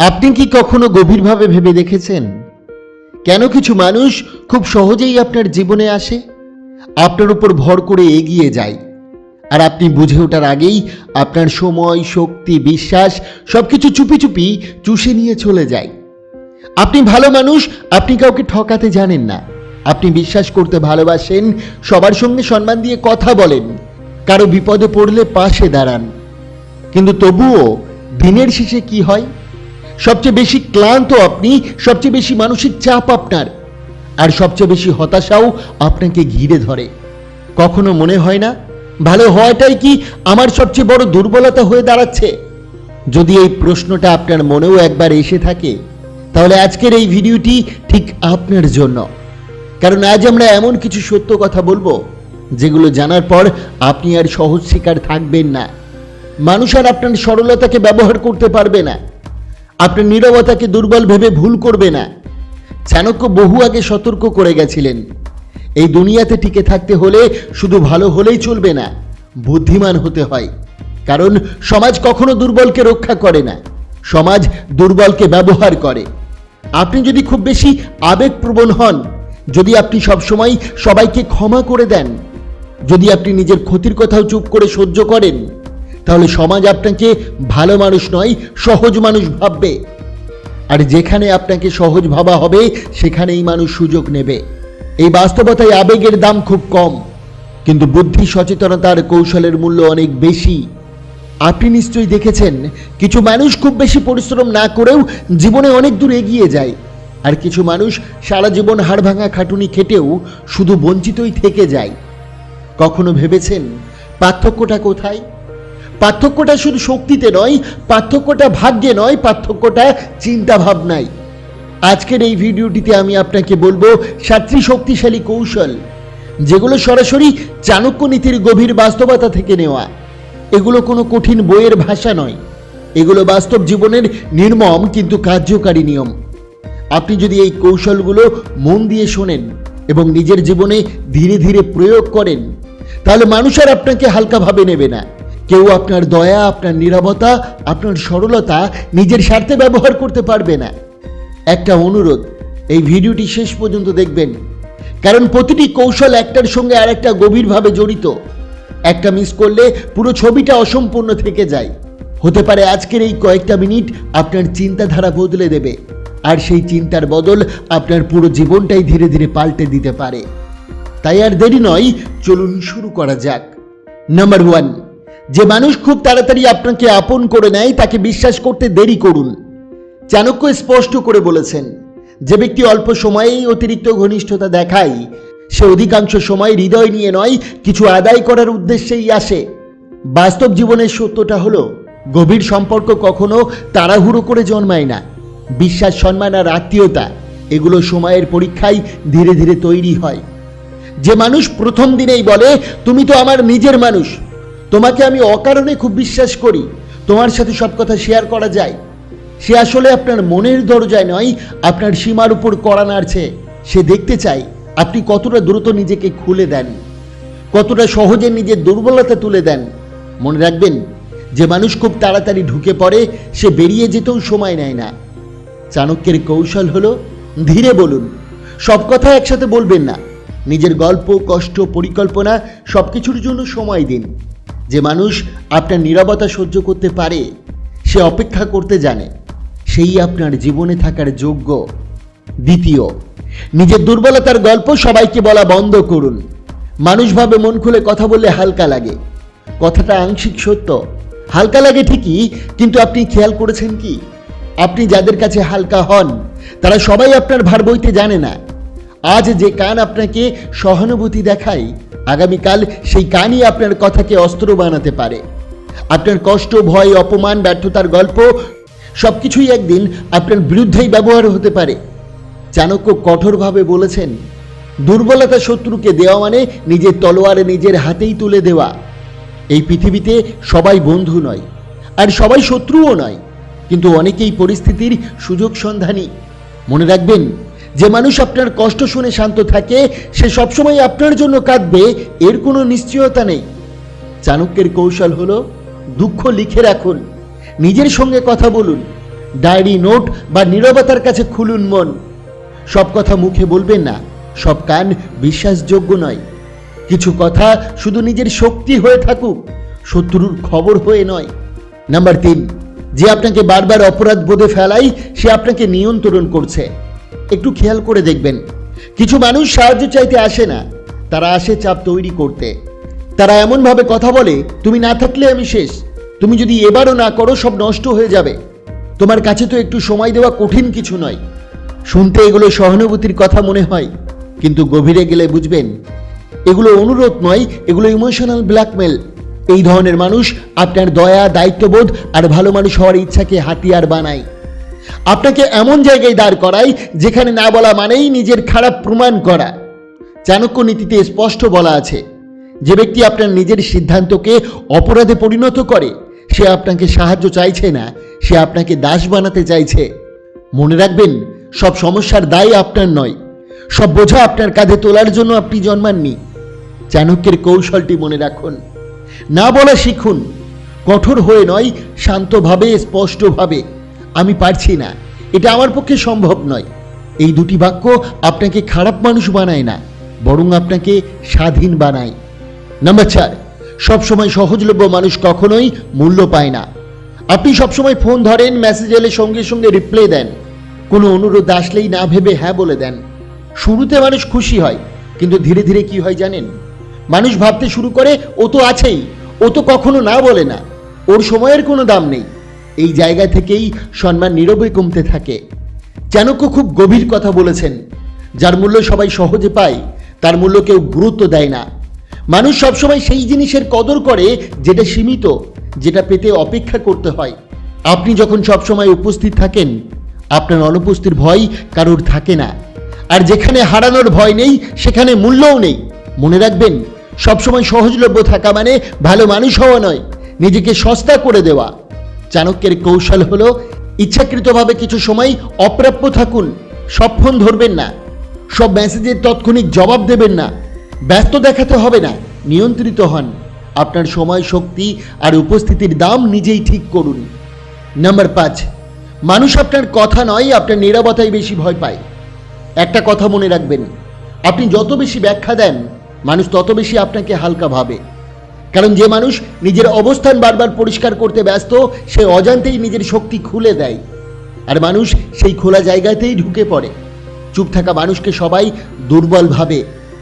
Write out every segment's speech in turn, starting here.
আপনি কি কখনো গভীরভাবে ভেবে দেখেছেন? কেন কিছু মানুষ খুব সহজেই আপনার জীবনে আসে? আপনার উপর ভর করে এগিয়ে যায়। আর আপনি বুঝে ওঠার আগেই আপনার সময়, শক্তি, বিশ্বাস সব কিছু চুপি চুপি চুষে নিয়ে চলে যায়। আপনি ভালো মানুষ, আপনি কাউকে ঠকাতে জানেন না। আপনি বিশ্বাস করতে ভালোবাসেন, সবার সঙ্গে সম্মান দিয়ে কথা বলেন, কারও বিপদে পড়লে পাশে দাঁড়ান। কিন্তু তবুও দিনের শেষে কি হয়? সবচেয়ে বেশি ক্লান্ত আপনি, সবচেয়ে বেশি মানসিক চাপ আপনার। আর সবচেয়ে বেশি হতাশাও আপনাকে ঘিরে ধরে। কখনো মনে হয় না, ভালো হওয়াটাই কি আমার সবচেয়ে বড় দুর্বলতা হয়ে দাঁড়াচ্ছে? যদি এই প্রশ্নটা আপনার মনেও একবার এসে থাকে, তাহলে আজকের এই ভিডিওটি ঠিক আপনার জন্য। কারণ আজ আমরা এমন কিছু সত্য কথা বলব, যেগুলো জানার পর আপনি আর সহজ শিকার থাকবেন না। মানুষ আর আপনার সরলতাকে ব্যবহার করতে পারবে না। আপনার নীরবতাকে দুর্বল ভেবে ভুল করবে না। চাণক্য বহু আগে সতর্ক করে গেছিলেন। এই দুনিয়াতে টিকে থাকতে হলে শুধু ভালো হলেই চলবে না, বুদ্ধিমান হতে হয়। কারণ সমাজ কখনো দুর্বলকে রক্ষা করে না, সমাজ দুর্বলকে ব্যবহার করে। আপনি যদি খুব বেশি আবেগপ্রবণ হন, যদি আপনি সবসময় সবাইকে ক্ষমা করে দেন, যদি আপনি নিজের ক্ষতির কথাও চুপ করে সহ্য করেন তাহলে সমাজ আপনাকে ভালো মানুষ নয়, সহজ মানুষ ভাববে। আর যেখানে আপনাকে সহজ ভাবা হবে, সেখানেই মানুষ সুযোগ নেবে। এই বাস্তবতায় আবেগের দাম খুব কম, কিন্তু বুদ্ধি সচেতনতার কৌশলের মূল্য অনেক বেশি। আপনি নিশ্চয়ই দেখেছেন, কিছু মানুষ খুব বেশি পরিশ্রম না করেও জীবনে অনেক দূর এগিয়ে যায়। আর কিছু মানুষ সারা জীবন হাড় ভাঙা খাটুনি খেটেও শুধু বঞ্চিতই থেকে যায়। কখনো ভেবেছেন, পার্থক্যটা কোথায়? পার্থক্যটা শুধু শক্তিতে নয়, পার্থক্যটা ভাগ্যে নয়, পার্থক্যটা চিন্তা ভাবনায় আজকের এই ভিডিওটিতে আমি আপনাকে বলব সাতটি শক্তিশালী কৌশল, যেগুলো সরাসরি চাণক্য নীতির গভীর বাস্তবতা থেকে নেওয়া। এগুলো কোনো কঠিন বইয়ের ভাষা নয়। এগুলো বাস্তব জীবনের নির্মম কিন্তু কার্যকারী নিয়ম। আপনি যদি এই কৌশলগুলো মন দিয়ে শোনেন এবং নিজের জীবনে ধীরে ধীরে প্রয়োগ করেন, তাহলে মানুষ আর আপনাকে হালকাভাবে নেবে না। কেউ আপনার দয়া, আপনার নিরাপত্তা আপনার সরলতা নিজের স্বার্থে ব্যবহার করতে পারবে না। একটা অনুরোধ, এই ভিডিওটি শেষ পর্যন্ত দেখবেন। কারণ প্রতিটি কৌশল একটার সঙ্গে আরেকটা গভীরভাবে জড়িত। একটা মিস করলে পুরো ছবিটা অসম্পূর্ণ থেকে যায়। হতে পারে আজকের এই কয়েকটা মিনিট আপনার চিন্তাধারা বদলে দেবে, আর সেই চিন্তার বদল আপনার পুরো জীবনটাই ধীরে ধীরে পাল্টে দিতে পারে। তাই আর দেরি নয়, চলুন শুরু করা যাক। নাম্বার ওয়ান যে মানুষ খুব তাড়াতাড়ি আপনাকে আপন করে নেয়, তাকে বিশ্বাস করতে দেরি করুন। চাণক্য স্পষ্ট করে বলেছেন, যে ব্যক্তি অল্প সময়েই অতিরিক্ত ঘনিষ্ঠতা দেখায়, সে অধিকাংশ সময় হৃদয় নিয়ে নয়, কিছু আদায় করার উদ্দেশ্যেই আসে। বাস্তব জীবনের সত্যটা হলো, গভীর সম্পর্ক কখনো তাড়াহুড়ো করে জন্মায় না। বিশ্বাস, সম্মান আর আত্মীয়তা, এগুলো সময়ের পরীক্ষায় ধীরে ধীরে তৈরি হয়। যে মানুষ প্রথম দিনেই বলে, তুমি তো আমার নিজের মানুষ। তোমাকে আমি অকারণে খুব বিশ্বাস করি। তোমার সাথে সব কথা শেয়ার করা যায়। সে আসলে আপনার মনের দরজায় নয়, আপনার সীমার উপর কড়া নাড়ছে। সে দেখতে চায়, আপনি কতটা দ্রুত নিজেকে খুলে দেন। কতটা সহজে নিজের দুর্বলতা তুলে দেন। মনে রাখবেন, যে মানুষ খুব তাড়াতাড়ি ঢুকে পড়ে, সে বেরিয়ে যেতেও সময় নেয় না। চাণক্যের কৌশল হলো, ধীরে বলুন। সব কথা একসাথে বলবেন না। নিজের গল্প, কষ্ট, পরিকল্পনা সব কিছুর জন্য সময় দিন। যে মানুষ আপনার নীরবতা সহ্য করতে পারে, সে অপেক্ষা করতে জানে, সেই আপনার জীবনে থাকার যোগ্য। দ্বিতীয়, নিজের দুর্বলতার গল্প সবাইকে বলা বন্ধ করুন। মানুষ ভাবে মন খুলে কথা বললে হালকা লাগে। কথাটা আংশিক সত্য। হালকা লাগে ঠিকই, কিন্তু আপনি খেয়াল করেছেন কি? আপনি যাদের কাছে হালকা হন, তারা সবাই আপনার ভার বইতে জানে না। আজ যে কান আপনাকে সহানুভূতি দেখায় আগামীকাল সেই কানই আপনার কথাকে অস্ত্র বানাতে পারে। আপনার কষ্ট, ভয়, অপমান, ব্যর্থতার গল্প সব কিছুই একদিন আপনার বিরুদ্ধেই ব্যবহার হতে পারে। চাণক্য কঠোরভাবে বলেছেন, দুর্বলতা শত্রুকে দেওয়া মানে নিজের তলোয়ারে নিজের হাতেই তুলে দেওয়া। এই পৃথিবীতে সবাই বন্ধু নয়, আর সবাই শত্রুও নয়, কিন্তু অনেকেই পরিস্থিতির সুযোগ সন্ধানী। মনে রাখবেন যে মানুষ আপনার কষ্ট শুনে শান্ত থাকে, সে সবসময় আপনার জন্য কাঁদবে, এর কোনো নিশ্চয়তা নেই। চাণক্যের কৌশল হলো দুঃখ লিখে রাখুন, নিজের সঙ্গে কথা বলুন, ডায়েরি নোট বা নীরবতার কাছে খুলুন মন। সব কথা মুখে বলবেন না, সব কান বিশ্বাসযোগ্য নয়। কিছু কথা শুধু নিজের শক্তি হয়ে থাকুক, শত্রুর খবর হয়ে নয়। নাম্বার তিন, যে আপনাকে বারবার অপরাধ বোধে ফেলাই সে আপনাকে নিয়ন্ত্রণ করছে। একটু খেয়াল করে দেখবেন। কিছু মানুষ সাহায্য চাইতে আসে না। তারা আসে চাপ তৈরি করতে। তারা এমনভাবে কথা বলে, তুমি না থাকলে আমি শেষ। তুমি যদি এবারও না করো, সব নষ্ট হয়ে যাবে। তোমার কাছে তো একটু সময় দেওয়া কঠিন কিছু নয়। শুনতে এগুলো সহানুভূতির কথা মনে হয়, কিন্তু গভীরে গেলে বুঝবেন, এগুলো অনুরোধ নয়, এগুলো ইমোশনাল ব্ল্যাকমেল এই ধরনের মানুষ আপনার দয়া, দায়িত্ববোধ আর ভালো মানুষ হওয়ার ইচ্ছাকে হাতিয়ার বানায়। আপনাকে এমন জায়গায় দাঁড় করায় যেখানে না বলা মানেই নিজের খারাপ প্রমাণ করা। চাণক্য নীতিতে স্পষ্ট বলা আছে, যে ব্যক্তি আপনার নিজের সিদ্ধান্তকে অপরাধে পরিণত করে, সে আপনাকে সাহায্য চাইছে না, সে আপনাকে দাস বানাতে চাইছে। মনে রাখবেন, সব সমস্যার দায় আপনার নয়, সব বোঝা আপনার কাঁধে তোলার জন্য আপনি জন্মাননি। চাণক্যের কৌশলটি মনে রাখুন, না বলা শিখুন, কঠোর হয়ে নয়, শান্তভাবে, স্পষ্টভাবে। আমি পারছি না। এটা আমার পক্ষে সম্ভব নয়। এই দুটি বাক্য আপনাকে খারাপ মানুষ বানায় না, বরং আপনাকে স্বাধীন বানায়। নাম্বার চার, সবসময় সহজলভ্য মানুষ কখনোই মূল্য পায় না। আপনি সবসময় ফোন ধরেন, মেসেজ এলে সঙ্গে সঙ্গে রিপ্লাই দেন। কোনো অনুরোধ আসলেই না ভেবে হ্যাঁ বলে দেন। শুরুতে মানুষ খুশি হয়, কিন্তু ধীরে ধীরে কি হয় জানেন? মানুষ ভাবতে শুরু করে, ও তো আছেই, ও তো কখনো না বলে না। ওর সময়ের কোনো দাম নেই। এই জায়গা থেকেই সম্মান নীরবে কমতে থাকে। চাণক্য খুব গভীর কথা বলেছেন, যার মূল্য সবাই সহজে পায়, তার মূল্য কেউ গুরুত্ব দেয় না। মানুষ সবসময় সেই জিনিসের কদর করে যেটা সীমিত, যেটা পেতে অপেক্ষা করতে হয়। আপনি যখন সবসময় উপস্থিত থাকেন, আপনার অনুপস্থিতির ভয় কারোর থাকে না। আর যেখানে হারানোর ভয় নেই, সেখানে মূল্যও নেই। মনে রাখবেন, সবসময় সহজলভ্য থাকা মানে ভালো মানুষ হওয়া নয়, নিজেকে সস্তা করে দেওয়া। চাণক্যের কৌশল হলো, ইচ্ছাকৃতভাবে কিছু সময় অপ্রাপ্য থাকুন, সব ফোন ধরবেন না, সব মেসেজের তৎক্ষণিক জবাব দেবেন না, ব্যস্ত দেখাতে হবে না, নিয়ন্ত্রিত হন, আপনার সময়, শক্তি আর উপস্থিতির দাম নিজেই ঠিক করুন। নাম্বার পাঁচ, মানুষ আপনার কথা নয়, আপনার নিরাপত্তায় বেশি ভয় পায়। একটা কথা মনে রাখবেন, আপনি যত বেশি ব্যাখ্যা দেন, মানুষ তত বেশি আপনাকে হালকা ভাবে। কারণ যে মানুষ নিজের অবস্থান বারবার পরিষ্কার করতে ব্যস্ত, সে অজান্তেই নিজের শক্তি খুলে দেয়। আর মানুষ সেই খোলা জায়গাতেই ঢুকে পড়ে। চুপ থাকা মানুষকে সবাই দুর্বল ভাবে,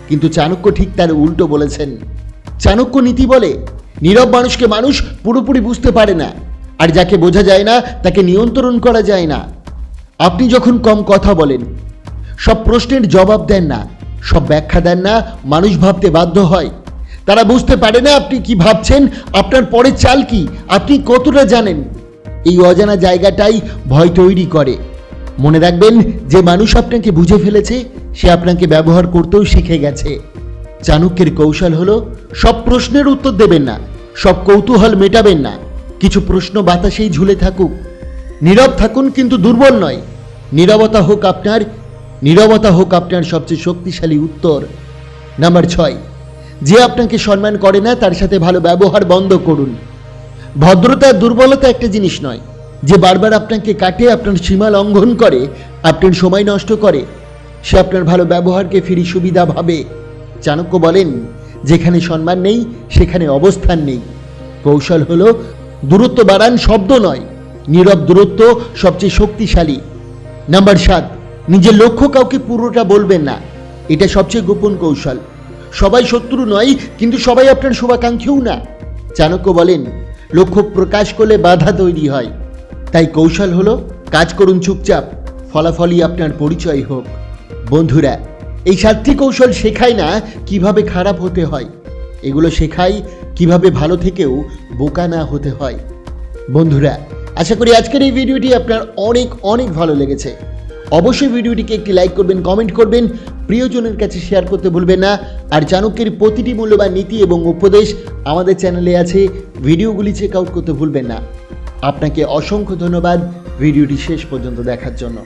কিন্তু চাণক্য ঠিক তার উল্টো বলেছেন। চাণক্য নীতি বলে, নীরব মানুষকে মানুষ পুরোপুরি বুঝতে পারে না, আর যাকে বোঝা যায় না, তাকে নিয়ন্ত্রণ করা যায় না। আপনি যখন কম কথা বলেন, সব প্রশ্নের জবাব দেন না, সব ব্যাখ্যা দেন না, মানুষ ভাবতে বাধ্য হয়। তারা বুঝতে পারে না আপনি কি ভাবছেন? আপনার পরের চাল কি? আপনি কতটা জানেন? এই অজানা জায়গাটাই ভয় তৈরি করে। মনে রাখবেন, যে মানুষ আপনাকে বুঝে ফেলেছে, সে আপনাকে ব্যবহার করতেও শিখে গেছে। চাণক্যের কৌশল হলো, সব প্রশ্নের উত্তর দেবেন না, সব কৌতূহল মেটাবেন না। কিছু প্রশ্ন বাতাসেই ঝুলে থাকুক। নীরব থাকুন কিন্তু দুর্বল নয়। নীরবতা হোক আপনার, নীরবতা হোক আপনার সবচেয়ে শক্তিশালী উত্তর। নাম্বার ছয় যে আপনাকে সম্মান করে না, তার সাথে ভালো ব্যবহার বন্ধ করুন। ভদ্রতা, দুর্বলতা একটা জিনিস নয়। যে বারবার আপনাকে কাটে, আপনার সীমা লঙ্ঘন করে, আপনার সময় নষ্ট করে, সে আপনার ভালো ব্যবহারকে ফিরি সুবিধা ভাবে। চাণক্য বলেন, যেখানে সম্মান নেই, সেখানে অবস্থান নেই। কৌশল হল, দূরত্ব বাড়ান শব্দ নয়, নীরব দূরত্ব সবচেয়ে শক্তিশালী। নাম্বার সাত, নিজের লক্ষ্য কাউকে পুরোটা বলবেন না। এটা সবচেয়ে গোপন কৌশল। সবাই শত্রু নয়, কিন্তু সবাই আপনার শুভাকাঙ্ক্ষীও না। চাণক্য বলেন, লক্ষ্য প্রকাশ করলে বাধা তৈরি হয়। তাই কৌশল হলো, কাজ করুন চুপচাপ, ফলাফলই আপনার পরিচয় হোক। বন্ধুরা, এই সাতটি কৌশল শেখায় না কীভাবে খারাপ হতে হয়। এগুলো শেখায় কীভাবে ভালো থেকেও বোকা না হতে হয়। বন্ধুরা, আশা করি আজকের এই ভিডিওটি আপনার অনেক অনেক ভালো লেগেছে। অবশ্যই ভিডিওটিকে একটি লাইক করবেন কমেন্ট করবেন, প্রিয়জনের কাছে শেয়ার করতে ভুলবেন না। আর চাণক্যের প্রতিটি মূল্যবান নীতি এবং উপদেশ আমাদের চ্যানেলে আছে। ভিডিওগুলি চেক আউট করতে ভুলবেন না। আপনাকে অসংখ্য ধন্যবাদ ভিডিওটি শেষ পর্যন্ত দেখার জন্য।